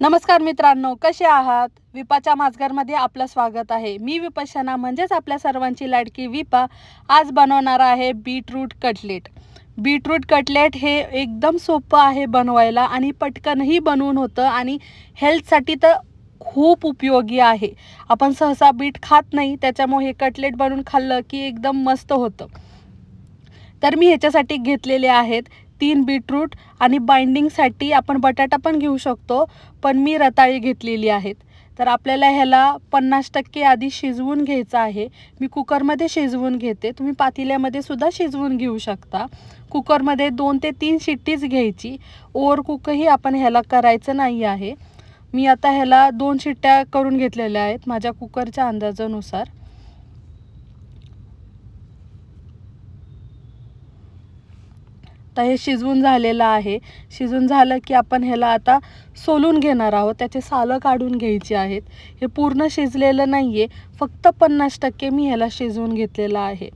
नमस्कार मित्रांनो कसे आहात? विपाच्या माजघरमध्ये आपलं स्वागत आहे. मी विपशना म्हणजेच आपल्या सर्वांची लाडकी विपा आज बनवणार आहे बीटरूट कटलेट. बीटरूट कटलेट हे एकदम सोपं आहे बनवायला आणि पटकनही बनवून होतं आणि हेल्थसाठी तर खूप उपयोगी आहे. आपण सहसा बीट खात नाही त्याच्यामुळे हे कटलेट बनवून खाल्लं की एकदम मस्त होतं. तर मी ह्याच्यासाठी घेतलेले आहेत तीन बीटरूट आणि बाइंडिंगसाठी आपण बटाटा पण घेऊ शकतो पण मी रताळी घेतलेली आहेत. तर आपल्याला ह्याला पन्नास टक्के आधी शिजवून घ्यायचं आहे. मी कुकरमध्ये शिजवून घेते. तुम्ही पातेल्यामध्ये सुद्धा शिजवून घेऊ शकता. कुकरमध्ये दोन ते तीन शिट्टीच घ्यायची. ओव्हर कुकही आपण ह्याला करायचं नाही आहे. मी आता ह्याला दोन शिट्ट्या करून घेतलेल्या आहेत माझ्या कुकरच्या अंदाजानुसार. आता हे शिजवून झालेलं आहे. शिजून झालं की आपण ह्याला आता सोलून घेणार आहोत. त्याचे सालं काढून घ्यायची आहेत. हे पूर्ण शिजलेलं नाही आहे फक्त पन्नास टक्के मी ह्याला शिजवून घेतलेलं आहे.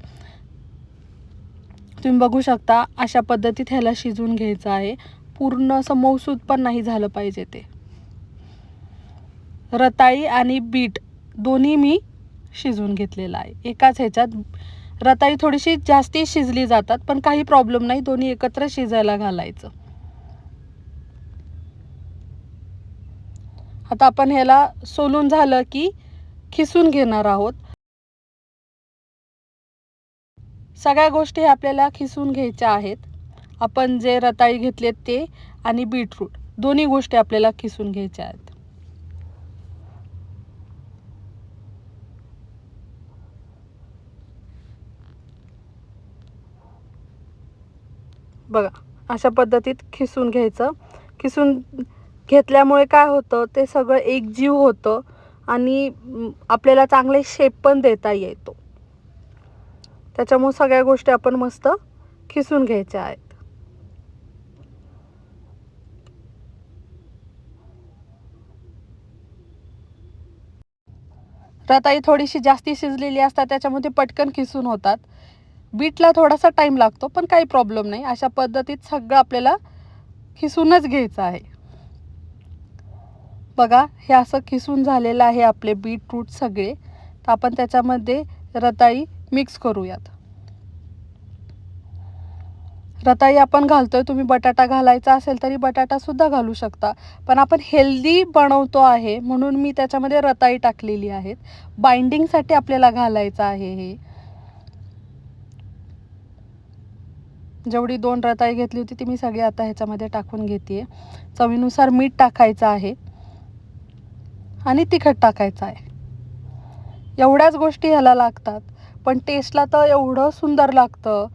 तुम्ही बघू शकता अशा पद्धतीत ह्याला शिजवून घ्यायचं आहे. पूर्ण असं मऊसूद पण नाही झालं पाहिजे ते. रताळी आणि बीट दोन्ही मी शिजवून घेतलेलं आहे. एकाच ह्याच्यात रताळी थोडीशी जास्ती शिजली जातात पण काही प्रॉब्लेम नाही. दोन्ही एकत्र शिजायला घालायचं. आता आपण ह्याला सोलून झालं की खिसून घेणार आहोत. सगळ्या गोष्टी आपल्याला खिसून घ्यायच्या आहेत. आपण जे रताळी घेतलेत ते आणि बीटरूट दोन्ही गोष्टी आपल्याला खिसून घ्यायच्या आहेत. बघा अशा पद्धतीत खिसून घ्यायचं. खिसून घेतल्यामुळे काय होतं ते सगळं एकजीव होतं आणि आपल्याला चांगले शेप पण देता येतो. त्याच्यामुळे सगळ्या गोष्टी आपण मस्त खिसून घ्यायच्या आहेत. रताई थोडीशी जास्ती शिजलेली असतात त्याच्यामध्ये पटकन खिसून होतात. बीटला थोडासा टाईम लागतो पण काही प्रॉब्लेम नाही. अशा पद्धतीत सगळं आपल्याला खिसूनच घ्यायचं आहे. बघा हे असं खिसून झालेलं आहे आपले बीटरूट सगळे. तर आपण त्याच्यामध्ये रताळी मिक्स करूयात. रताळी आपण घालतोय तुम्ही बटाटा घालायचा असेल तरी बटाटासुद्धा घालू शकता. पण आपण हेल्दी बनवतो आहे म्हणून मी त्याच्यामध्ये रताळी टाकलेली आहेत. बाइंडिंगसाठी आपल्याला घालायचं आहे हे. जेवढी दोन रताळी घेतली होती ती मी सगळी आता ह्याच्यामध्ये टाकून घेते चवीनुसार मीठ टाकायचं आहे. आणि तिखट टाकायचं आहे. एवढ्याच गोष्टी ह्याला लागतात. पण टेस्टला तर एवढं सुंदर लागतं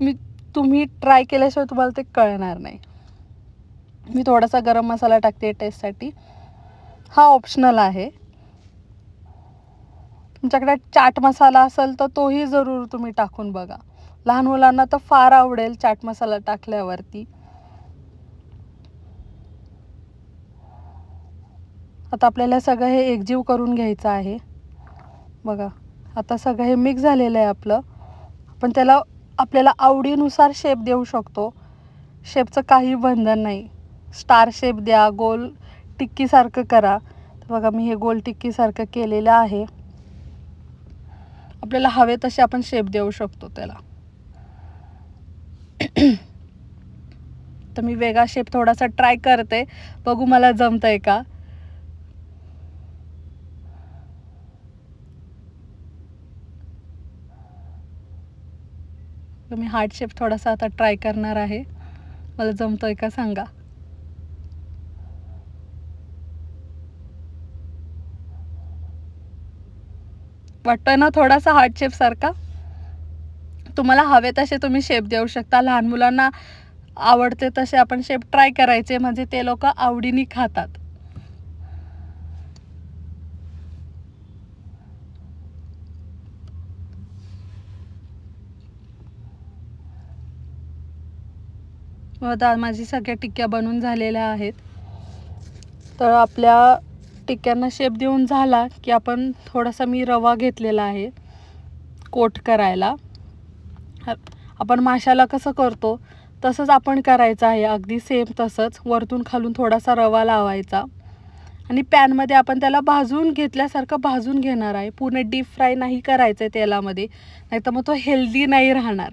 मी तुम्ही ट्राय केल्याशिवाय तुम्हाला ते कळणार नाही. मी थोडासा गरम मसाला टाकते टेस्टसाठी हा ऑप्शनल आहे. तुमच्याकडे चाट मसाला असेल तर तोही जरूर तुम्ही टाकून बघा. लहान मुलांना तर फार आवडेल चाट मसाला टाकल्यावरती. आता आपल्याला सगळं हे एकजीव करून घ्यायचं आहे. बघा आता सगळं हे मिक्स झालेलं आहे आपलं. आपण त्याला आपल्याला आवडीनुसार शेप देऊ शकतो. शेपचं काही बंधन नाही. स्टार शेप द्या गोल टिक्कीसारखं करा. तर बघा मी हे गोल टिक्कीसारखं केलेलं आहे. आपल्याला हवे तसे आपण शेप देऊ शकतो त्याला. तर मी वेगळा शेप थोडासा ट्राय करते. बघू मला जमतंय का? मी हार्ट शेप थोडासा आता ट्राय करणार आहे. मला जमतोय का सांगा? वाटतोय ना थोडासा हार्ट शेप सारखा? तुम्हाला हवे तसे तुम्ही शेप देऊ शकता. लहान मुलांना आवडते तसे आपण शेप ट्राय करायचे म्हणजे ते लोक आवडीने खातात. दा माझी सगळ्या टिक्क्या बनून झालेल्या आहेत. तर आपल्या टिक्क्यांना शेप देऊन झाला की आपण थोडासा मी रवा घेतलेला आहे कोट करायला. आपण माशाला कसं करतो तसंच आपण करायचं आहे. अगदी सेम तसंच. वरतून खालून थोडासा रवा लावायचा. आणि पॅनमध्ये आपण त्याला भाजून घेतल्यासारखं भाजून घेणार आहे. पूर्ण डीप फ्राय नाही करायचं आहे तेलामध्ये. नाही तर मग तो हेल्दी नाही राहणार.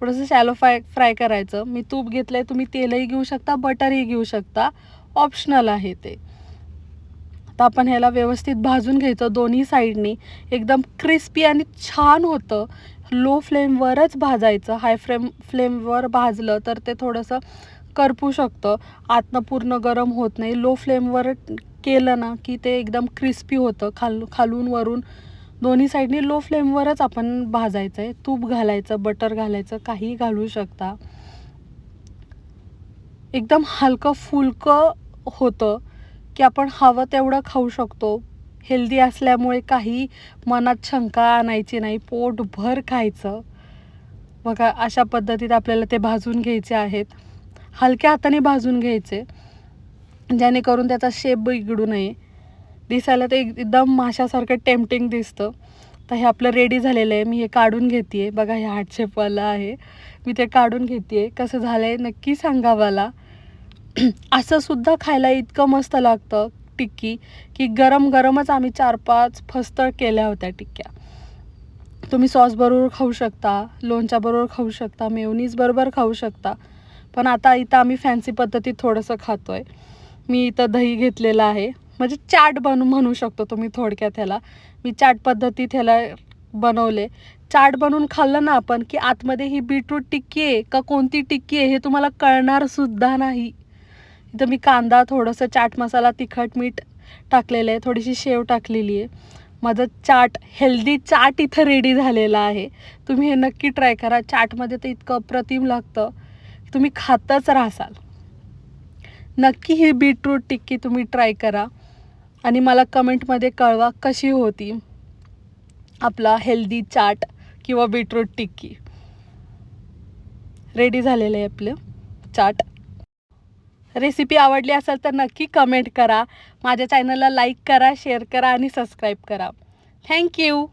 थोडंसं शॅलो फ्राय फ्राय करायचं. मी तूप घेतलं आहे तुम्ही तेलही घेऊ शकता बटरही घेऊ शकता. ऑप्शनल आहे ते. तर आपण ह्याला व्यवस्थित भाजून घ्यायचं दोन्ही साईडनी एकदम क्रिस्पी आणि छान होतं. लो फ्लेमवरच भाजायचं हाय फ्लेम फ्लेमवर भाजलं तर ते थोडंसं करपू शकतं. आतनं पूर्ण गरम होत नाही. लो फ्लेमवर केलं ना की ते एकदम क्रिस्पी होतं. खाल खालून वरून दोन्ही साईडनी लो फ्लेमवरच आपण भाजायचं आहे तूप घालायचं बटर घालायचं काही घालू शकता. एकदम हलकं फुलकं होतं की आपण हवं तेवढं खाऊ शकतो. हेल्दी असल्यामुळे काही मनात शंका आणायची नाही पोटभर खायचं. बघा अशा पद्धतीत आपल्याला ते भाजून घ्यायचे आहेत. हलक्या हाताने भाजून घ्यायचे. जेणेकरून त्याचा शेप बिघडू नये. दिसायला ते एकदम माशासारखं टेम्पटिंग दिसतं. तर हे आपलं रेडी झालेलं आहे. मी हे काढून घेते आहे बघा हे हार्ट शेपवालं आहे. मी ते काढून घेते आहे कसं झालं आहे नक्की सांगा मला. असं सुद्धा खायला इतकं मस्त लागतं. टिक्की की गरम गरमच आम्ही चार पाच फस्तळ केल्या होत्या टिक्क्या. तुम्ही सॉसबरोबर खाऊ शकता लोणच्याबरोबर खाऊ शकता मेवनीज बरोबर खाऊ शकता. पण आता इथं आम्ही फॅन्सी पद्धतीत थोडंसं खातो आहे मी इथं दही घेतलेलं आहे. म्हणजे चाट बनू म्हणू शकतो तुम्ही थोडक्यात ह्याला. मी चाट पद्धतीत ह्याला बनवले. चाट बनवून खाल्लं ना आपण की आतमध्ये ही बीटरूट टिक्की आहे का कोणती टिक्की आहे हे तुम्हाला कळणारसुद्धा नाही. इथं मी कांदा थोडंसं चाट मसाला तिखट मीठ टाकलेलं आहे. थोडीशी शेव टाकलेली आहे. माझं चाट हेल्दी चाट इथं रेडी झालेलं आहे. तुम्ही हे नक्की ट्राय करा. चाटमध्ये तर इतकं अप्रतिम लागतं. तुम्ही खातच राहसाल. नक्की ही बीटरूट टिक्की तुम्ही ट्राय करा. आणि मला कमेंटमध्ये कळवा कशी होती आपला हेल्दी चाट किंवा बीटरूट टिक्की. रेडी झालेलं आहे आपलं चाट. रेसिपी आवडली असेल तर नक्की कमेंट करा. माझ्या चॅनलला लाईक करा शेअर करा आणि सबस्क्राईब करा. थँक्यू